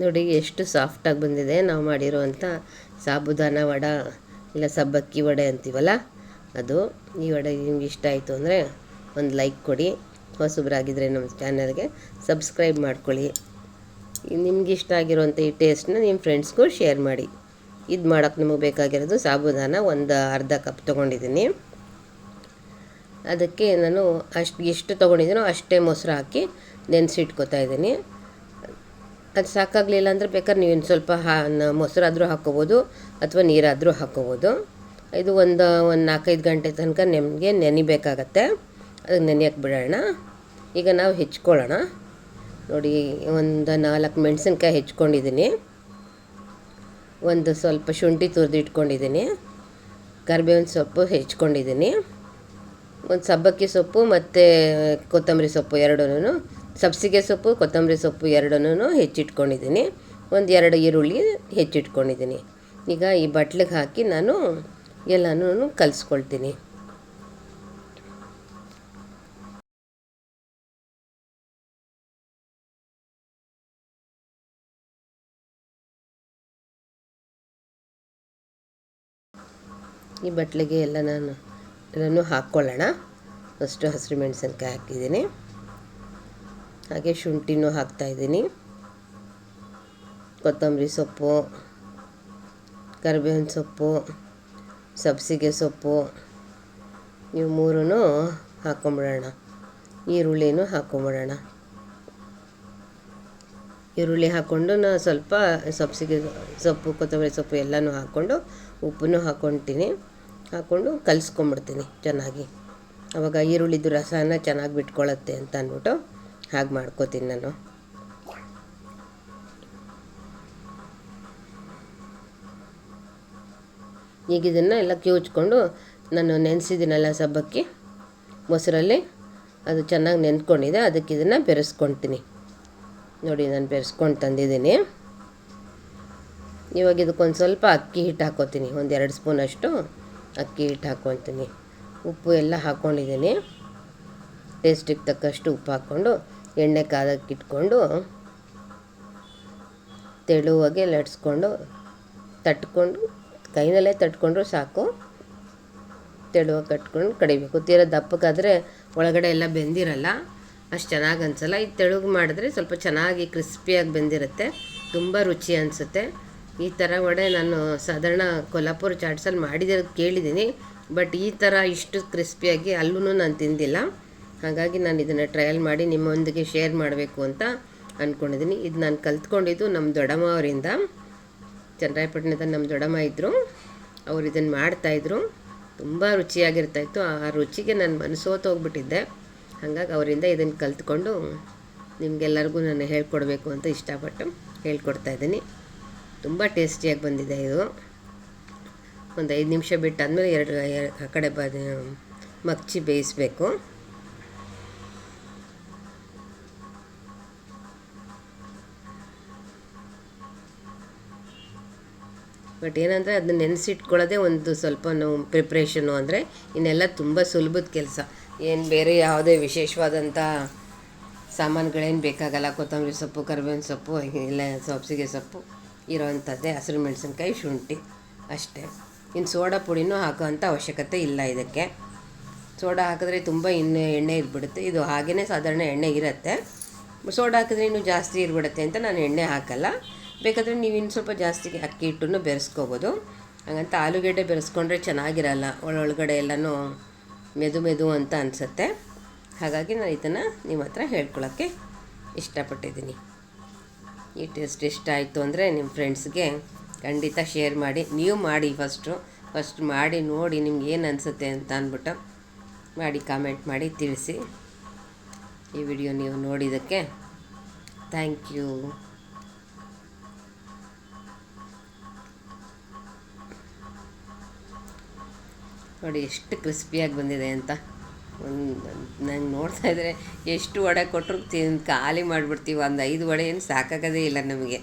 ನೋಡಿ, ಎಷ್ಟು ಸಾಫ್ಟಾಗಿ ಬಂದಿದೆ ನಾವು ಮಾಡಿರೋವಂಥ ಸಾಬುದಾನ ವಡ ಇಲ್ಲ ಸಬ್ಬಕ್ಕಿ ವಡೆ ಅಂತೀವಲ್ಲ, ಅದು. ಈ ವಡೆ ನಿಮ್ಗೆ ಇಷ್ಟ ಆಯಿತು ಅಂದರೆ ಒಂದು ಲೈಕ್ ಕೊಡಿ. ಹೊಸಬ್ರಾಗಿದ್ದರೆ ನಮ್ಮ ಚಾನಲ್ಗೆ ಸಬ್ಸ್ಕ್ರೈಬ್ ಮಾಡ್ಕೊಳ್ಳಿ. ನಿಮ್ಗೆ ಇಷ್ಟ ಆಗಿರುವಂಥ ಈ ಟೇಸ್ಟ್ನ ನಿಮ್ಮ ಫ್ರೆಂಡ್ಸ್ಗೂ ಶೇರ್ ಮಾಡಿ. ಇದು ಮಾಡೋಕ್ಕೆ ನಿಮಗೆ ಬೇಕಾಗಿರೋದು ಸಾಬುದಾನ, ಒಂದು ಅರ್ಧ ಕಪ್ ತೊಗೊಂಡಿದ್ದೀನಿ. ಅದಕ್ಕೆ ನಾನು ಅಷ್ಟು, ಎಷ್ಟು ತೊಗೊಂಡಿದ್ದೀನೋ ಅಷ್ಟೇ ಮೊಸರು ಹಾಕಿ ನೆನೆಸಿಟ್ಕೋತಾ ಇದ್ದೀನಿ. ಅದು ಸಾಕಾಗಲಿಲ್ಲ ಅಂದರೆ ಬೇಕಾದ್ರೆ ನೀವು ಇನ್ನು ಸ್ವಲ್ಪ ಹಾ ಮೊಸರಾದರೂ ಹಾಕ್ಕೋಬೋದು ಅಥವಾ ನೀರಾದರೂ ಹಾಕ್ಕೋಬೋದು. ಇದು ಒಂದು ಒಂದು ನಾಲ್ಕೈದು ಗಂಟೆ ತನಕ ನಿಮಗೆ ನೆನಿಬೇಕಾಗತ್ತೆ. ಅದಕ್ಕೆ ನೆನೆಯಕ್ಕೆ ಬಿಡೋಣ. ಈಗ ನಾವು ಹೆಚ್ಕೊಳ್ಳೋಣ. ನೋಡಿ, ಒಂದು ನಾಲ್ಕು ಮೆಣಸಿನ್ಕಾಯಿ ಹೆಚ್ಕೊಂಡಿದ್ದೀನಿ. ಒಂದು ಸ್ವಲ್ಪ ಶುಂಠಿ ತುರಿದಿಟ್ಕೊಂಡಿದ್ದೀನಿ ಕರಿಬೇವಿನ ಸೊಪ್ಪು ಹೆಚ್ಕೊಂಡಿದ್ದೀನಿ. ಒಂದು ಸಬ್ಬಕ್ಕಿ ಸೊಪ್ಪು ಮತ್ತು ಕೊತ್ತಂಬರಿ ಸೊಪ್ಪು ಎರಡೂ ಸಬ್ಸಿಗೆ ಸೊಪ್ಪು, ಕೊತ್ತಂಬರಿ ಸೊಪ್ಪು ಎರಡನ್ನೂ ಹೆಚ್ಚಿಟ್ಕೊಂಡಿದ್ದೀನಿ. ಒಂದು ಎರಡು ಈರುಳ್ಳಿ ಹೆಚ್ಚಿಟ್ಕೊಂಡಿದ್ದೀನಿ. ಈಗ ಈ ಬಟ್ಲಿಗೆ ಹಾಕಿ ನಾನು ಎಲ್ಲನೂ ಕಲಿಸ್ಕೊಳ್ತೀನಿ. ಈ ಬಟ್ಲಿಗೆ ಎಲ್ಲ ನಾನು ಎಲ್ಲನೂ ಹಾಕ್ಕೊಳ್ಳೋಣ. ಫಸ್ಟು ಹಸಿರು ಮೆಣಸಿನ್ಕಾಯಿ ಹಾಕಿದ್ದೀನಿ. ಹಾಗೆ ಶುಂಠಿನೂ ಹಾಕ್ತಾಯಿದ್ದೀನಿ ಕೊತ್ತಂಬರಿ ಸೊಪ್ಪು, ಕರಿಬೇವಿನ ಸೊಪ್ಪು, ಸಬ್ಸಿಗೆ ಸೊಪ್ಪು, ಇವು ಮೂರೂ ಹಾಕ್ಕೊಂಬಿಡೋಣ ಈರುಳ್ಳಿನೂ ಹಾಕ್ಕೊಂಬಿಡೋಣ ಈರುಳ್ಳಿ ಹಾಕ್ಕೊಂಡು ನಾನು ಸ್ವಲ್ಪ ಸಬ್ಸಿಗೆ ಸೊಪ್ಪು, ಕೊತ್ತಂಬರಿ ಸೊಪ್ಪು ಎಲ್ಲನೂ ಹಾಕ್ಕೊಂಡು ಉಪ್ಪನ್ನು ಹಾಕ್ಕೊಳ್ತೀನಿ. ಹಾಕ್ಕೊಂಡು ಕಲಿಸ್ಕೊಂಬಿಡ್ತೀನಿ ಚೆನ್ನಾಗಿ. ಆವಾಗ ಈರುಳ್ಳಿದು ರಸನ ಚೆನ್ನಾಗಿ ಬಿಟ್ಕೊಳ್ಳುತ್ತೆ ಅಂತ ಅಂದ್ಬಿಟ್ಟು ಹಾಗೆ ಮಾಡ್ಕೋತೀನಿ ನಾನು. ಈಗ ಇದನ್ನು ಎಲ್ಲ ಕಿವುಚ್ಕೊಂಡು ನಾನು ನೆನೆಸಿದ್ದೀನಲ್ಲ ಸಬ್ಬಕ್ಕಿ, ಮೊಸರಲ್ಲಿ, ಅದು ಚೆನ್ನಾಗಿ ನೆನ್ಕೊಂಡಿದೆ, ಅದಕ್ಕೆ ಇದನ್ನು ಬೆರೆಸ್ಕೊಳ್ತೀನಿ. ನೋಡಿ, ನಾನು ಬೆರೆಸ್ಕೊಂಡು ತಂದಿದ್ದೀನಿ. ಇವಾಗ ಇದಕ್ಕೊಂದು ಸ್ವಲ್ಪ ಅಕ್ಕಿ ಹಿಟ್ಟು ಹಾಕೋತೀನಿ ಒಂದು ಎರಡು ಸ್ಪೂನಷ್ಟು ಅಕ್ಕಿ ಹಿಟ್ಟು ಹಾಕ್ಕೊತೀನಿ ಉಪ್ಪು ಎಲ್ಲ ಹಾಕ್ಕೊಂಡಿದ್ದೀನಿ. ಟೇಸ್ಟಿಗೆ ತಕ್ಕಷ್ಟು ಉಪ್ಪು ಹಾಕ್ಕೊಂಡು ಎಣ್ಣೆ ಕಾದಕ್ಕಿಟ್ಕೊಂಡು ತೆಳುವಾಗೆ ಲಟ್ಸ್ಕೊಂಡು ತಟ್ಕೊಂಡು, ಕೈನಲ್ಲೇ ತಟ್ಕೊಂಡ್ರೂ ಸಾಕು. ತೆಳುವಾಗಿ ಕಟ್ಕೊಂಡು ಕಡಿಬೇಕು. ತೀರಾ ದಪ್ಪಕ್ಕಾದರೆ ಒಳಗಡೆ ಎಲ್ಲ ಬೆಂದಿರಲ್ಲ. ಅಷ್ಟು ಚೆನ್ನಾಗಿ ಅನಿಸಲ್ಲ. ಇದು ತೆಳುಗೆ ಮಾಡಿದ್ರೆ ಸ್ವಲ್ಪ ಚೆನ್ನಾಗಿ ಕ್ರಿಸ್ಪಿಯಾಗಿ ಬೆಂದಿರುತ್ತೆ. ತುಂಬ ರುಚಿ ಅನಿಸುತ್ತೆ. ಈ ಥರ ವಡೆ ನಾನು ಸಾಧಾರಣ ಕೊಲ್ಹಾಪುರ ಚಾಟ್ಸಲ್ಲಿ ಮಾಡಿದಿರೋದು ಕೇಳಿದ್ದೀನಿ. ಬಟ್ ಈ ಥರ ಇಷ್ಟು ಕ್ರಿಸ್ಪಿಯಾಗಿ ಅಲ್ಲೂ ನಾನು ತಿಂದಿಲ್ಲ. ಹಾಗಾಗಿ ನಾನು ಇದನ್ನು ಟ್ರಯಲ್ ಮಾಡಿ ನಿಮ್ಮೊಂದಿಗೆ ಶೇರ್ ಮಾಡಬೇಕು ಅಂತ ಅಂದ್ಕೊಂಡಿದ್ದೀನಿ ಇದು ನಾನು ಕಲ್ತ್ಕೊಂಡಿದ್ದು ನಮ್ಮ ದೊಡ್ಡಮ್ಮ ಅವರಿಂದ. ಚನ್ನರಾಯಪಟ್ಟಣದ ನಮ್ಮ ದೊಡ್ಡಮ್ಮ ಇದ್ದರು ಅವರು ಇದನ್ನು ಮಾಡ್ತಾಯಿದ್ರು ತುಂಬ ರುಚಿಯಾಗಿರ್ತಾಯಿತ್ತು. ಆ ರುಚಿಗೆ ನಾನು ಮನಸ್ಸೋತೋಗ್ಬಿಟ್ಟಿದ್ದೆ ಹಾಗಾಗಿ ಅವರಿಂದ ಇದನ್ನು ಕಲ್ತ್ಕೊಂಡು ನಿಮಗೆಲ್ಲರಿಗೂ ನಾನು ಹೇಳ್ಕೊಡ್ಬೇಕು ಅಂತ ಇಷ್ಟಪಟ್ಟು ಹೇಳ್ಕೊಡ್ತಾ ಇದ್ದೀನಿ. ತುಂಬ ಟೇಸ್ಟಿಯಾಗಿ ಬಂದಿದೆ ಇದು. ಒಂದು ಐದು ನಿಮಿಷ ಬಿಟ್ಟಾದಮೇಲೆ ಎರಡು, ಆ ಕಡೆ ಬ, ಮಗ್ಚಿ ಬೇಯಿಸಬೇಕು. ಬಟ್ ಏನಂದರೆ ಅದನ್ನ ನೆನೆಸಿಟ್ಕೊಳ್ಳೋದೇ ಒಂದು ಸ್ವಲ್ಪ ಪ್ರಿಪ್ರೇಷನು ಅಂದರೆ ಇನ್ನೆಲ್ಲ ತುಂಬ ಸುಲಭದ ಕೆಲಸ. ಏನು ಬೇರೆ ಯಾವುದೇ ವಿಶೇಷವಾದಂಥ ಸಾಮಾನುಗಳೇನು ಬೇಕಾಗಲ್ಲ, ಕೊತ್ತಂಬರಿ ಸೊಪ್ಪು, ಕರಿಬೇವಿನ ಸೊಪ್ಪು, ಇಲ್ಲ ಸೊಪ್ಸಿಗೆ ಸೊಪ್ಪು ಇರೋವಂಥದ್ದೇ ಹಸಿರು ಮೆಣಸಿನ್ಕಾಯಿ, ಶುಂಠಿ ಅಷ್ಟೇ. ಇನ್ನು ಸೋಡಾ ಪುಡಿನೂ ಹಾಕೋವಂಥ ಅವಶ್ಯಕತೆ ಇಲ್ಲ ಇದಕ್ಕೆ. ಸೋಡಾ ಹಾಕಿದ್ರೆ ತುಂಬ ಇನ್ನೂ ಎಣ್ಣೆ ಇರ್ಬಿಡುತ್ತೆ. ಇದು ಹಾಗೆಯೇ ಸಾಧಾರಣ ಎಣ್ಣೆ ಇರುತ್ತೆ. ಸೋಡಾ ಹಾಕಿದ್ರೆ ಇನ್ನೂ ಜಾಸ್ತಿ ಇರ್ಬಿಡುತ್ತೆ ಅಂತ ನಾನು ಎಣ್ಣೆ ಹಾಕಲ್ಲ. ಬೇಕಾದರೆ ನೀವು ಇನ್ನು ಸ್ವಲ್ಪ ಜಾಸ್ತಿ ಅಕ್ಕಿ ಹಿಟ್ಟನ್ನು ಬೆರೆಸ್ಕೋಬೋದು. ಹಾಗಂತ ಆಲೂಗೆಡ್ಡೆ ಬೆರೆಸ್ಕೊಂಡ್ರೆ ಚೆನ್ನಾಗಿರಲ್ಲ, ಒಳೊಳಗಡೆ ಎಲ್ಲನೂ ಮೆದು ಮೆದು ಅಂತ ಅನಿಸುತ್ತೆ. ಹಾಗಾಗಿ ನಾನು ಇದನ್ನು ನಿಮ್ಮ ಹತ್ರ ಹೇಳ್ಕೊಳ್ಳೋಕ್ಕೆ ಇಷ್ಟಪಟ್ಟಿದ್ದೀನಿ. ಈ ಟೇಸ್ಟ್ ಇಷ್ಟ ಆಯಿತು ಅಂದರೆ ನಿಮ್ಮ ಫ್ರೆಂಡ್ಸ್ಗೆ ಖಂಡಿತ ಶೇರ್ ಮಾಡಿ. ನೀವು ಮಾಡಿ ಫಸ್ಟು ಫಸ್ಟ್ ಮಾಡಿ ನೋಡಿ ನಿಮ್ಗೆ ಏನು ಅನಿಸುತ್ತೆ ಅಂತ ಅಂದ್ಬಿಟ್ಟು ಮಾಡಿ ಕಾಮೆಂಟ್ ಮಾಡಿ ತಿಳಿಸಿ. ಈ ವಿಡಿಯೋ ನೀವು ನೋಡಿದ್ದಕ್ಕೆ ಥ್ಯಾಂಕ್ ಯು ನೋಡಿ ಎಷ್ಟು ಕ್ರಿಸ್ಪಿಯಾಗಿ ಬಂದಿದೆ ಅಂತ. ಒಂದು ನಂಗೆ ನೋಡ್ತಾ ಇದ್ದರೆ ಎಷ್ಟು ವಡೆ ಕೊಟ್ಟರು ತಿಂದು ಖಾಲಿ ಮಾಡಿಬಿಡ್ತೀವಿ. ಒಂದು ಐದು ವಡೆ ಏನು ಸಾಕಾಗೋದೇ ಇಲ್ಲ ನಮಗೆ.